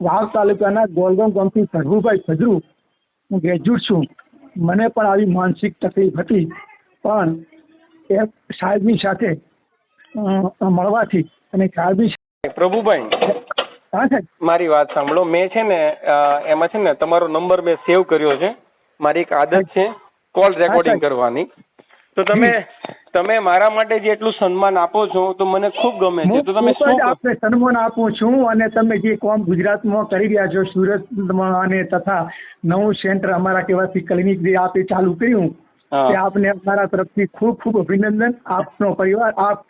વાવ તાલુકાના ગોલગામ ગામથી પ્રભુભાઈ ફજરુ હું ગ્રેજ્યુએટ છું. મને પણ આવી માનસિક તકલીફ હતી. પણ એ સાહેબની સાથે મળવાથી અને સાહેબની પ્રભુભાઈ હા સાહેબ? મારી વાત સાંભળો. મેં છે ને એમાં છે ને તમારો નંબર મેં સેવ કર્યો છે. મારી એક આદત છે કોલ રેકોર્ડિંગ કરવાની. તો તમે તમે મારા માટે જે એટલું સન્માન આપો છો તો મને ખૂબ ગમે છે. તો તમે શું આપને સન્માન આપું છું અને તમે જે કામ ગુજરાતમાં કરી રહ્યા છો સુરતમાં અને તથા નવું સેન્ટર અમારા કેવાથી ક્લિનિક જે આપે ચાલુ કર્યું તે આપને અમારા તરફથી ખૂબ ખૂબ અભિનંદન. આપનો પરિવાર આપ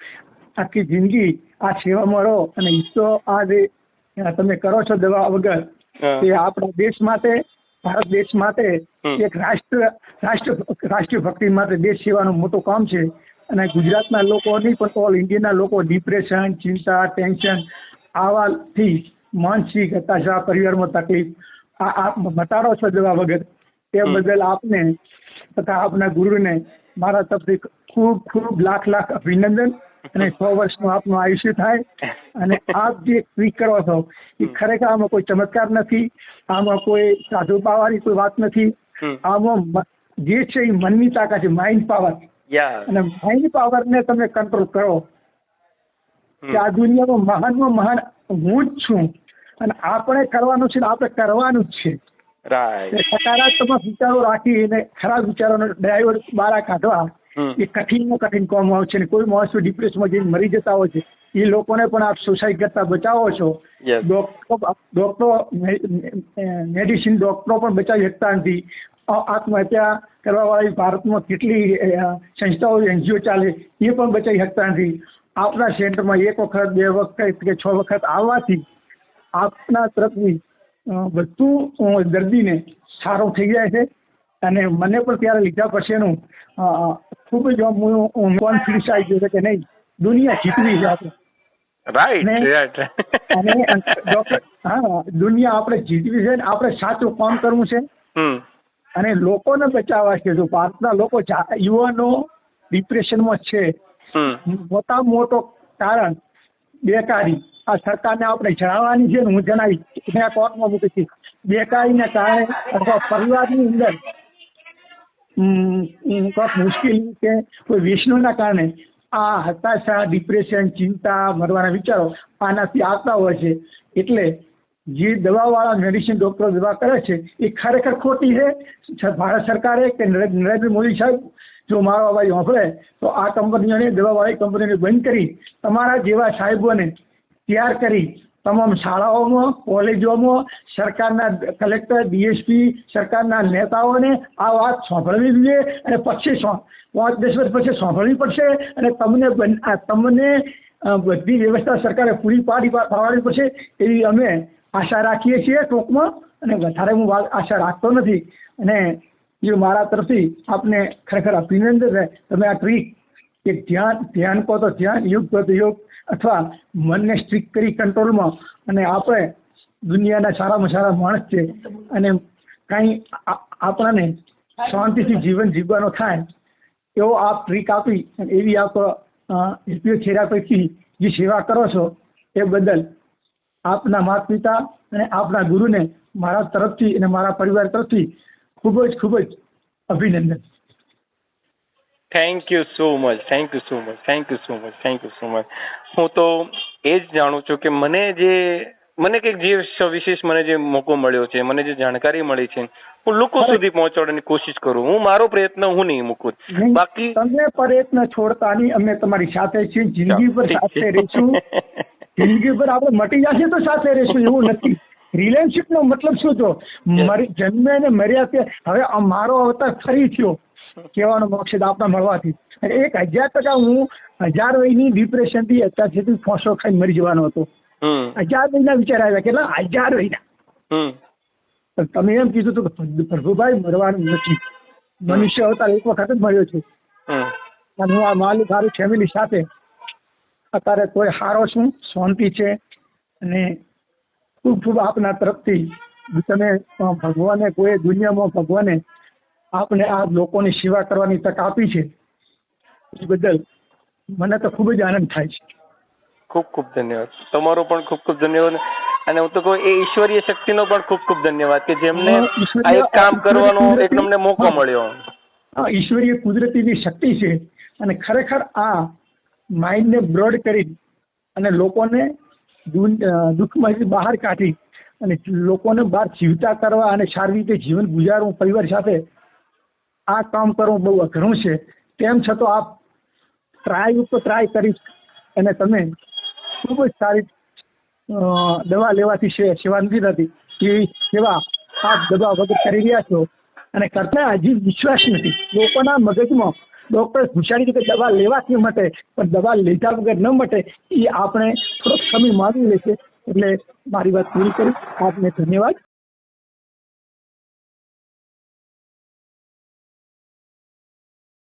આખી જિંદગી આ સેવામાં રહો અને ઈચ્છો આ જે તમે કરો છો દવા વગર. તે આપણા દેશ માટે ભારત દેશ માટે એક રાષ્ટ્ર રાષ્ટ્ર રાષ્ટ્રીય ભક્તિ માટે દેશ સેવાનું મોટું કામ છે. અને ગુજરાતના લોકો નહીં પણ ઓલ ઇન્ડિયાના લોકો ડિપ્રેશન ચિંતા ટેન્શન આવાથી માનસિક હતાશા પરિવારમાં તકલીફ આ આપ મટાડો છો દવા વગર. તે બદલ આપને તથા આપના ગુરુને મારા તરફથી ખૂબ ખૂબ લાખ લાખ અભિનંદન. અને સો વર્ષનું આપનું આયુષ્ય થાય અને આપ જે ટ્વીટ કરો છો એ ખરેખર આમાં કોઈ ચમત્કાર નથી આમાં કોઈ સાધુ પાવાની કોઈ વાત નથી. આમાં જે છે એ મનની તાકાત છે માઇન્ડ પાવર અને માઇન્ડ પાવરને તમે કંટ્રોલ કરો. કે આ દુનિયામાં મહાનમાં મહાન હું જ છું. અને આપણે કરવાનું છે આપણે કરવાનું જ છે. સકારાત્મક વિચારો રાખીને ખરાબ વિચારોનો ડ્રાઈવર બારા કાઢવા. એ કઠિનમાં કઠિન કોમ આવે છે ને કોઈ માણસો ડિપ્રેશનમાં જઈને મરી જતા હોય છે એ લોકોને પણ આપ સુસાઇડ કરતા બચાવો છો. ડોક્ટર મેડિસિન ડોક્ટરો પણ બચાવી શકતા નથી. આત્મહત્યા કરવા વાળી ભારતમાં કેટલી સંસ્થાઓ એનજીઓ ચાલે એ પણ બચાવી શકતા નથી. આપના સેન્ટરમાં એક વખત બે વખત કે છ વખત આવવાથી આપના તરફથી બધું દર્દીને સારો થઈ જાય છે. અને મને પણ ત્યારે લીધા પછીનું ખૂબ જ આમ કોન્ફિડન્સ આવી ગયો છે કે નહીં દુનિયા જીતવી છે આપણે. રાઈટ અને ડોક્ટર હા દુનિયા આપણે જીતવી છે ને આપણે સાચું કામ કરવું છે. અને લોકોને બચાવવા છે. જો ભારતના લોકો યુવાનો ડિપ્રેશનમાં છે. મોટા મોટો કારણ બેકારી. આ સરકારને આપણે જણાવવાની છે ને હું જણાવીશ. મેં કોર્ટમાં મૂકી છું બેકારીને કારણે અથવા પરિવારની અંદર કોઈક મુશ્કેલી કે કોઈ વ્યસનોના કારણે આ હતાશા ડિપ્રેશન ચિંતા, મરવાના વિચારો આનાથી આવતા હોય છે. એટલે જે દવાવાળા મેડિસિન ડોક્ટરો દવા કરે છે, એ ખરેખર ખોટી છે? ભારત સરકારે કે નરે- નરેન્દ્ર મોદી સાહેબ, જો મારો અવાજ સાંભળે, તો આ કંપનીઓને, દવાવાળી કંપનીઓને બંધ કરી તમારા જેવા સાહેબોને તૈયાર કરી તમામ શાળાઓમાં, કોલેજોમાં સરકારના કલેક્ટર, ડીએસપી, સરકારના નેતાઓને આ વાત સાંભળવી જોઈએ અને પછી પાંચ, દસ વર્ષ પછી સાંભળવી પડશે અને તમને તમને બધી વ્યવસ્થા સરકારે પૂરી પાડી પાડવી પડશે એવી અમે આશા રાખીએ છીએ ટૂંકમાં અને વધારે હું આશા રાખતો નથી. અને એ મારા તરફથી આપને ખરેખર અભિનંદન તમે આ ટ્રીક એક ધ્યાન ધ્યાન કહો તો ધ્યાન, યોગ કહો તો યોગ. અથવા મનને સ્ટ્રીક કરી કંટ્રોલમાં અને આપણે દુનિયાના સારામાં સારા માણસ છે અને કાંઈ આપણને શાંતિથી જીવન જીવવાનો થાય એવો આપ ટ્રીક આપી અને એવી આપ થેરાપીથી જે સેવા કરો છો એ બદલ આપના માતા પિતા અને આપના ગુરુને મારા તરફથી અને મારા પરિવાર તરફથી ખૂબ જ ખૂબ જ અભિનંદન. Thank you so much thank you so much thank you so much thank you so much હું તો એ જ જાણું છું કે મને જે મને કંઈક જે સવિશેષ મને જે મોકો મળ્યો છે મને જે જાણકારી મળી છે હું લોકો સુધી પહોંચાડવાની કોશિશ કરું. હું મારો પ્રયત્ન હું નહીં મૂકું. બાકી તમે પ્રયત્ન છોડતા નહીં અમે તમારી સાથે છીએ જિંદગી પર સાથે રહીશું. જિંદગી પર આપણે મટી જશે તો સાથે રહીશું એવું નથી. રિલેશનશિપ નો મતલબ શું તો મારી જન્મે ને મર્યા હવે મારો અવતાર ફરી થયો. કહેવાનો મકસદ આપણા મળવાથી. અને એક હજાર ટકા હું હજાર વયની ડિપ્રેશનથી અત્યાર સુધી ફોસો ખાઈને મરી જવાનો હતો. હજાર વયના વિચાર આવ્યા કેટલા હજાર વયના. તમે એમ કીધું હતું પ્રભુભાઈ મરવાનું નથી. મનુષ્ય અવતાર એક વખત જ મળ્યો છે. અને હું આ માલિક મારી ફેમિલી સાથે અત્યારે કોઈ હારો છું શાંતિ છે. અને ખૂબ ખૂબ આપના તરફથી તમે ભગવાને કોઈ દુનિયામાં ભગવાને આપને આ લોકોની સેવા કરવાની તક આપી છે એ બદલ મને તો ખૂબ જ આનંદ થાય છે. ખૂબ ખૂબ ધન્યવાદ. તમારો પણ ખૂબ ખૂબ ધન્યવાદ અને હું તો કહું એ ઈશ્વરીય શક્તિનો પણ ખૂબ ખૂબ ધન્યવાદ કે જેમને આ એક કામ કરવાનો એક તમને મોકો મળ્યો. આ ઈશ્વરીય કુદરતીની શક્તિ છે અને ખરેખર આ માઇન્ડને બ્રોડ કરી અને લોકોને દુઃખમાંથી બહાર કાઢી અને લોકોને બહાર જીવતા કરવા અને સારી રીતે જીવન ગુજારવું પરિવાર સાથે આ કામ કરવું બહુ અઘરું છે. તેમ છતાં આપ ટ્રાય ઉપર ટ્રાય કરી અને તમે ખૂબ જ સારી દવા લેવાથી સેવા નથી થતી એવી આપ દવા વગર કરી રહ્યા છો અને કરતા હજી વિશ્વાસ નથી. લોકોના મગજમાં ડૉક્ટર ઘુસાડી કે દવા લેવાથી મટે, પણ દવા લીધા વગર ન મટે, એ આપણે થોડોક સમય માગી લેશે. એટલે મારી વાત પૂરી કરી. આપને ધન્યવાદ.